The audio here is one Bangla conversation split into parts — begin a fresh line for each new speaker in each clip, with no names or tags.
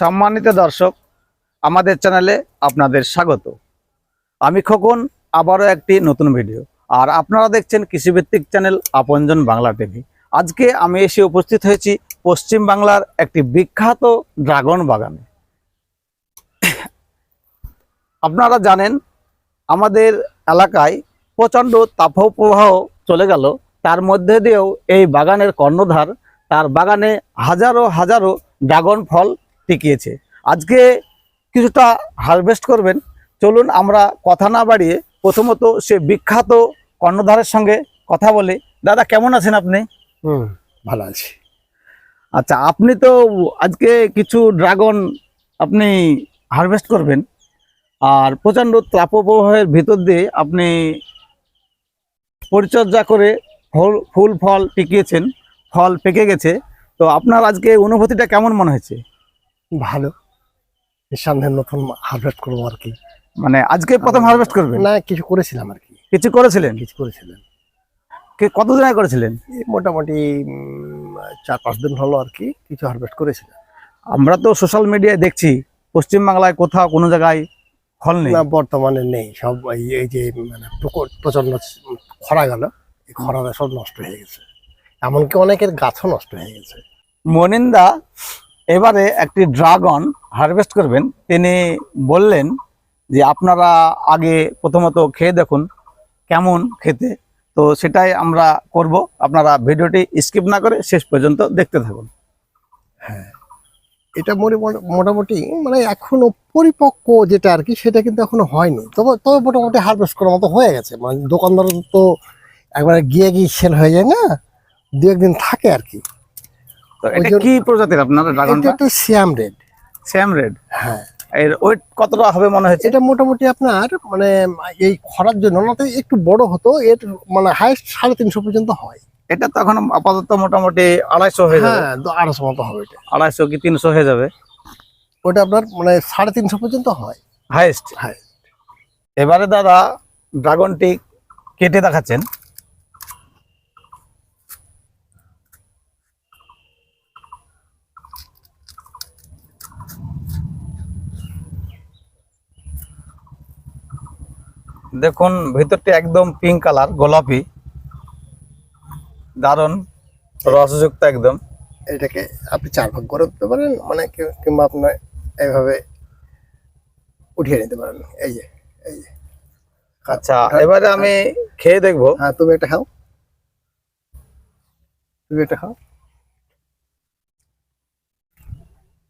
সম্মানিত দর্শক, আমাদের চ্যানেলে আপনাদের স্বাগত। আমি খোকন, আবারও একটি নতুন ভিডিও। আর আপনারা দেখছেন কৃষিভিত্তিক চ্যানেল আপনজন বাংলা টিভি। আজকে আমি এসে উপস্থিত হয়েছি পশ্চিম বাংলার একটি বিখ্যাত ড্রাগন বাগানে। আপনারা জানেন, আমাদের এলাকায় প্রচণ্ড তাপপ্রবাহ চলে গেল। তার মধ্যে দিয়েও এই বাগানের কর্ণধার, তার বাগানে হাজারো হাজারো ড্রাগন ফল টিকিয়েছে। আজকে কিছুটা হারভেস্ট করবেন। চলুন আমরা কথা না বাড়িয়ে প্রথমত সে বিখ্যাত কর্ণধারের সঙ্গে কথা বলি। দাদা কেমন আছেন আপনি?
হুম ভালো আছি।
আচ্ছা আপনি তো আজকে কিছু ড্রাগন আপনি হারভেস্ট করবেন। আর প্রচণ্ড তাপপ্রবাহের ভিতর দিয়ে আপনি পরিচর্যা করে ফল ফুল ফল টিকিয়েছেন ফল পেকে গেছে। তো আপনার আজকে অনুভূতিটা কেমন মনে হয়েছে?
ভালো। সামনে নতুন হারভেস্ট করব আর কি।
মানে আজকে প্রথম হারভেস্ট করবেন?
না কিছু করেছিলাম আর কি।
কিছু করেছিলেন?
কিছু করেছিলেন
কি- কতদিন আগে করেছিলেন?
মোটামুটি চার পাঁচ দিন হলো আর কি কিছু হারভেস্ট করেছিলাম।
আমরা তো সোশ্যাল মিডিয়ায় দেখছি পশ্চিমবাংলায় কোথাও কোনো জায়গায় ফল নেই।
না বর্তমানে নেই। সব এই যে মানে প্রচণ্ড খরা গেল এই খরাতে সব নষ্ট হয়ে গেছে। এমনকি অনেকের গাছও নষ্ট হয়ে গেছে।
মনিন্দা এবারে একটি ড্রাগন হারভেস্ট করবেন। তিনি বললেন যে, আপনারা আগে প্রথমত খেয়ে দেখুন কেমন খেতে। তো সেটাই আমরা করব। আপনারা ভিডিওটি স্কিপ না করে শেষ পর্যন্ত দেখতে থাকুন। হ্যাঁ।
এটা মোটে- মোটামুটি মানে এখনও পরিপক্ক যেটা আর কি, সেটা কিন্তু এখনও হয়নি। তবে তবে মোটামুটি হারভেস্ট করার মতো হয়ে গেছে। মানে দোকানদার তো একবারে গিয়ে গিয়ে সেল হয়ে যায় না। দু একদিন থাকে আর কি।
তো এটা কি প্রজাতির আপনার ড্রাগনটা
রেড।
Sam red.
হ্যাঁ।
এর ওয়েট কতটা হবে মনে হচ্ছে?
এটা মোটামুটি আপনার মানে এই খরার জন্য একটু বড় হতো এর মানে হাইস্ট সাড়ে তিনশো পর্যন্ত হয়।
এটা আপাতত মোটামুটি আড়াইশো হয়ে যাবে।
হ্যাঁ আড়াইশো মতো হবে এটা।
আড়াইশো কি তিনশো হয়ে যাবে?
ওটা আপনার মানে সাড়ে তিনশো পর্যন্ত হয়।
হাইস্ট
হ্যাঁ
এবারে দাদা ড্রাগনটি কেটে দেখাচ্ছেন। দেখুন ভিতরটি একদম পিঙ্ক কালার গোলাপি। দারুণ রসযুক্ত একদম।
এটাকে আপনি চার ভাগ করে উঠতে পারেন মানে কিংবা আপনার এইভাবে উঠিয়ে নিতে পারেন। এই যে এই যে।
আচ্ছা এবারে আমি খেয়ে দেখব।
হ্যাঁ তুমি একটা খাও। তুমি একটা খাও।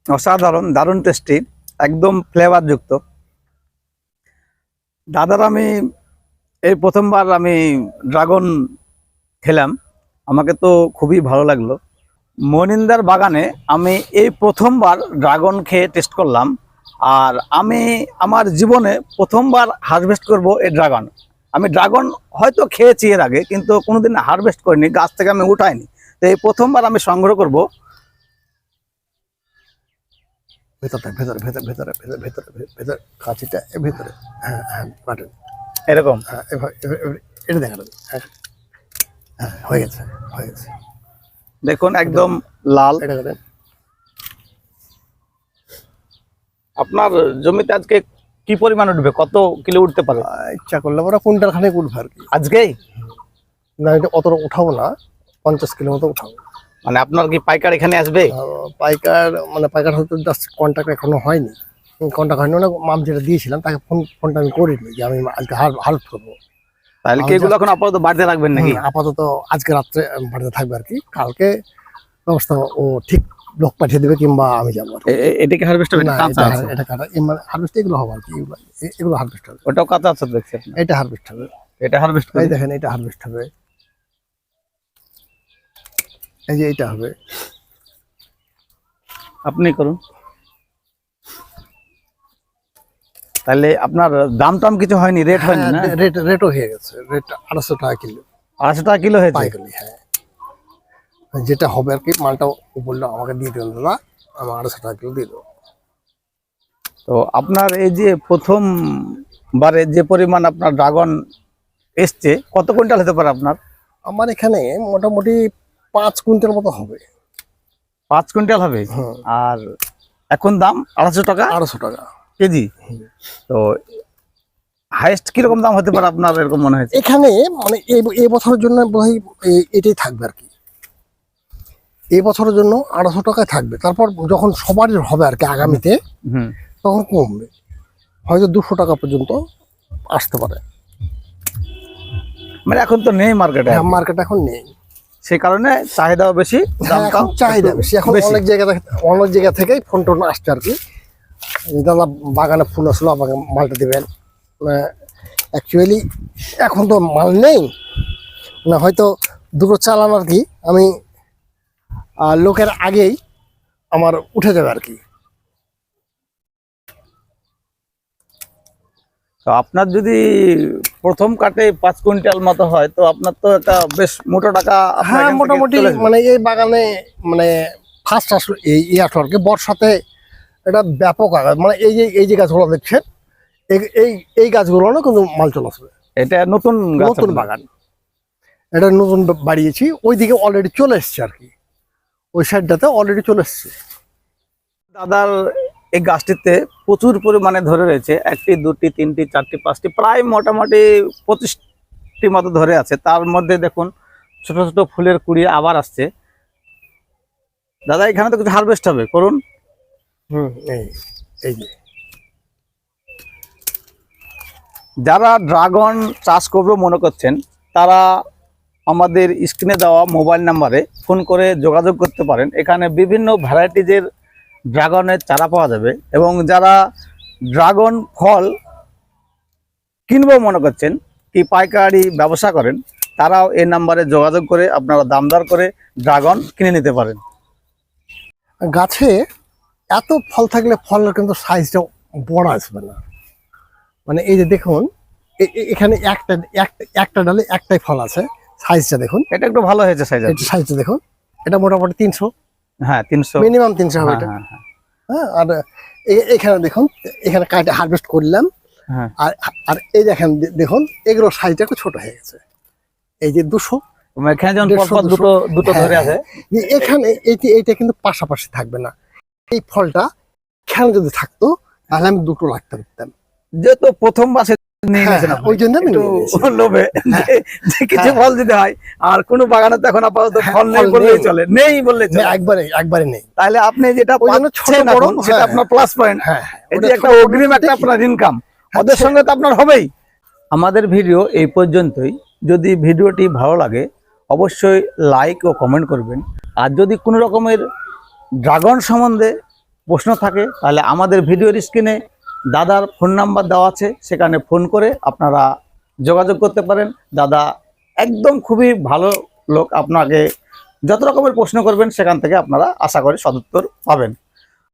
অসাধারণ দারুণ টেস্টি একদম ফ্লেভার যুক্ত। দাদার আমি এই প্রথমবার আমি ড্রাগন খেলাম। আমাকে তো খুবই ভালো লাগল। মনিন্দার বাগানে আমি এই প্রথমবার ড্রাগন খেয়ে টেস্ট করলাম আর আমি আমার জীবনে প্রথমবার হারভেস্ট করব এই ড্রাগন। আমি ড্রাগন হয়তো খেয়েছি এর আগে, কিন্তু কোনোদিন হারভেস্ট করিনি, গাছ থেকে আমি উঠাইনি। তো এই প্রথমবার আমি সংগ্রহ করব
ভেতরটা ভেতরে ভেতরে ভেতরে ভেতরে ভেতরে ভেতরে কাঁচিটা এর ভেতরে। হ্যাঁ হ্যাঁ বাটন।
এরকম?
হ্যাঁ এটা দেখা যাবে হ্যাঁ হ্যাঁ হয়ে গেছে হয়ে গেছে।
দেখুন একদম লাল।
এটা করেন
আপনার জমিতে আজকে কি পরিমাণ উঠবে? কত কিলো উঠতে পারে?
ইচ্ছা করলে আমরা কুইন্টাল খানেক উঠবো আর কি।
আজকেই?
না এটা অতটা উঠাবো না। পঞ্চাশ কিলো মতো উঠাবো।
মানে আপনার কি পাইকার এখানে আসবে?
পাইকার মানে পাইকার হয়তো জাস্ট কন্ট্যাক্ট এখনও হয়নি। কন্ট্যাক্ট হয়নি মানে মাম যেটা দিয়েছিলাম তাকে ফোন ফোনটা আমি করিনি যে আমি আজকে হাল্প করব
তাহলে কি এগুলো এখন আপাতত বাড়িতে রাখবেন নাকি?
আপাতত আজকে রাত্রে বাড়িতে থাকবে আর কি। কালকে ব্যবস্থা ও ঠিক লোক পাঠিয়ে দেবে কিংবা আমি যাব আর কি।
এ- এ- এটা কি হারভেস্ট হবে
না,
কাঁচা
এটা
আছে?
এটা কাটা মানে হারভেস্ট এগুলো হবে আর কি এগুলো হারভেস্ট হবে।
ওটাও কাঁচা আছে দেখছেন
এটা হারভেস্ট হবে।
এটা হারভেস্ট
এই দেখেন এটা হারভেস্ট হবে। এই যে এটা হবে।
আপনি করুন। তাহলে আপনার দাম টাম কিছু হয়নি রেট হয়নি না?
হ্যাঁ, রেট রেটও হয়ে গেছে। রেট আড়াইশো টাকা কিলো।
আড়াইশো টাকা কিলো হয়েছে?
পাইকারি হ্যাঁ। যেটা হবে আর কি মালটা বলল আমাকে দিয়ে দেবেন দাদা আমার আড়াইশো টাকা কিলো দিয়ে দেবো।
তো আপনার এই যে প্রথম বারে যে পরিমাণ আপনার ড্রাগন এসছে কত কুইন্টাল হতে পারে আপনার?
আমার এখানে মোটামুটি পাঁচ কুইন্টাল মতো হবে।
পাঁচ কুইন্টাল হবে?
হুম
আর এখন দাম আড়াইশো টাকা?
আড়াইশো টাকা।
কেজি? তো হাইস্ট কীরকম দাম হতে পারে আপনার এরকম মনে হয়
এখানে মানে এই এই বছরের জন্য এটাই থাকবে আর কি। এই বছরের জন্য আড়াইশো টাকায় থাকবে। তারপর যখন সবারই হবে আর কি আগামীতে তখন কমবে। হয়তো দুশো টাকা পর্যন্ত আসতে পারে।
মানে এখন তো নেই মার্কেটে
হ্যাঁ মার্কেট এখন নেই।
সেই কারণে চাহিদাও বেশি
হ্যাঁ,
দামটাও
চাহিদা বেশি। এখন অনেক জায়গা থেকে অনেক জায়গা থেকেই ফোন টোন আসছে আর কি। দাদা বাগানে ফুল আসলো আমাকে মালটা দেবেন। অ্যাকচুয়ালি এখন তো মাল নেই। না হয়তো দুটো চালান আর কি আমি লোকের আগেই আমার উঠে যাবে আর কি।
তো আপনার যদি প্রথম কাটে পাঁচ কুইন্টাল মতো হয় তো আপনার তো একটা বেশ মোটা টাকা
হ্যাঁ মোটামুটি মানে এই বাগানে মানে ফার্স্ট আসলো এই এই আসলো বর্ষাতে এটা ব্যাপক আকার মানে এই যে এই যে গাছগুলো দেখছেন এই- এই গাছগুলো না কিন্তু মাল চলে আসবে।
এটা নতুন
নতুন বাগান। এটা নতুন বাড়িয়েছি ওইদিকে অলরেডি চলে এসছে আর কি। ওই সাইডটাতে অলরেডি চলে এসছে।
দাদার এই গাছটিতে প্রচুর পরিমাণে ধরে রয়েছে একটি দুটি তিনটি চারটি পাঁচটি প্রায় মোটামুটি পঁচিশটি মতো ধরে আছে। তার মধ্যে দেখুন ছোট ছোট ফুলের কুড়ি আবার আসছে। দাদা এখানে তো কিছু হারভেস্ট হবে করুন।
এই এই যে।
যারা ড্রাগন চাষ করবে মনে করছেন তারা আমাদের স্ক্রিনে দেওয়া মোবাইল নাম্বারে ফোন করে যোগাযোগ করতে পারেন। এখানে বিভিন্ন ভ্যারাইটিজের ড্রাগনের চারা পাওয়া যাবে এবং যারা ড্রাগন ফল কিনবো মনে করছেন কি পাইকারি ব্যবসা করেন তারাও এই নাম্বারে যোগাযোগ করে আপনারা দামদার করে ড্রাগন কিনে নিতে পারেন।
গাছে এত ফল থাকলে ফলের কিন্তু সাইজটা বড় আসবে না। মানে এই যে দেখুন এখানে একটা একটা একটা ডালে একটাই ফল আছে সাইজটা দেখুন।
এটা একটু ভালো হয়েছে সাইজ
সাইজটা দেখুন এটা মোটামুটি তিনশো।
হ্যাঁ তিনশো
মিনিমাম তিনশো হবে এটা।
হ্যাঁ হ্যাঁ।
আর এখানে দেখুন এখানে হারভেস্ট করলাম। আর আর এই দেখেন দেখুন এগুলো সাইজটা একটু ছোট হয়ে গেছে। এই যে দুশো।
এখানে যেমন পরপর দুটো দুটো ধরে আছে।
এখানে এইটি এইটা কিন্তু পাশাপাশি থাকবে না। এই ফলটা এখানে যদি থাকতো তাহলে আমি দুটো লাগতে পারতাম।
যেহেতু প্রথম বাসে
হ্যাঁ, হ্যাঁ, ওই জন্য।
লোভে। যে- কিছু
হ্যাঁ।
ফল দিতে হয় আর কোন বাগানে তো এখন আপাতত ফল নেই বললেই চলে নেই বললেই
একবারে একবারে নেই।
তাহলে আপনি যেটা
ছোট বড়,
সেটা আপনার প্লাস পয়েন্ট
হ্যাঁ
একটা অগ্রিম একটা আপনার ইনকাম ওদের
আচ্ছা।
সঙ্গে তো আপনার হবেই। আমাদের ভিডিও এই পর্যন্তই। যদি ভিডিওটি ভালো লাগে অবশ্যই লাইক ও কমেন্ট করবেন। আর যদি কোনো রকমের ড্রাগন সম্বন্ধে প্রশ্ন থাকে তাহলে আমাদের ভিডিওর স্ক্রিনে দাদার ফোন নাম্বার দেওয়া আছে, সেখানে ফোন করে আপনারা যোগাযোগ করতে পারেন। দাদা একদম খুবই ভালো লোক, আপনাকে যত রকমের প্রশ্ন করবেন, সেখান থেকে আপনারা আশা করি সদুত্তর পাবেন।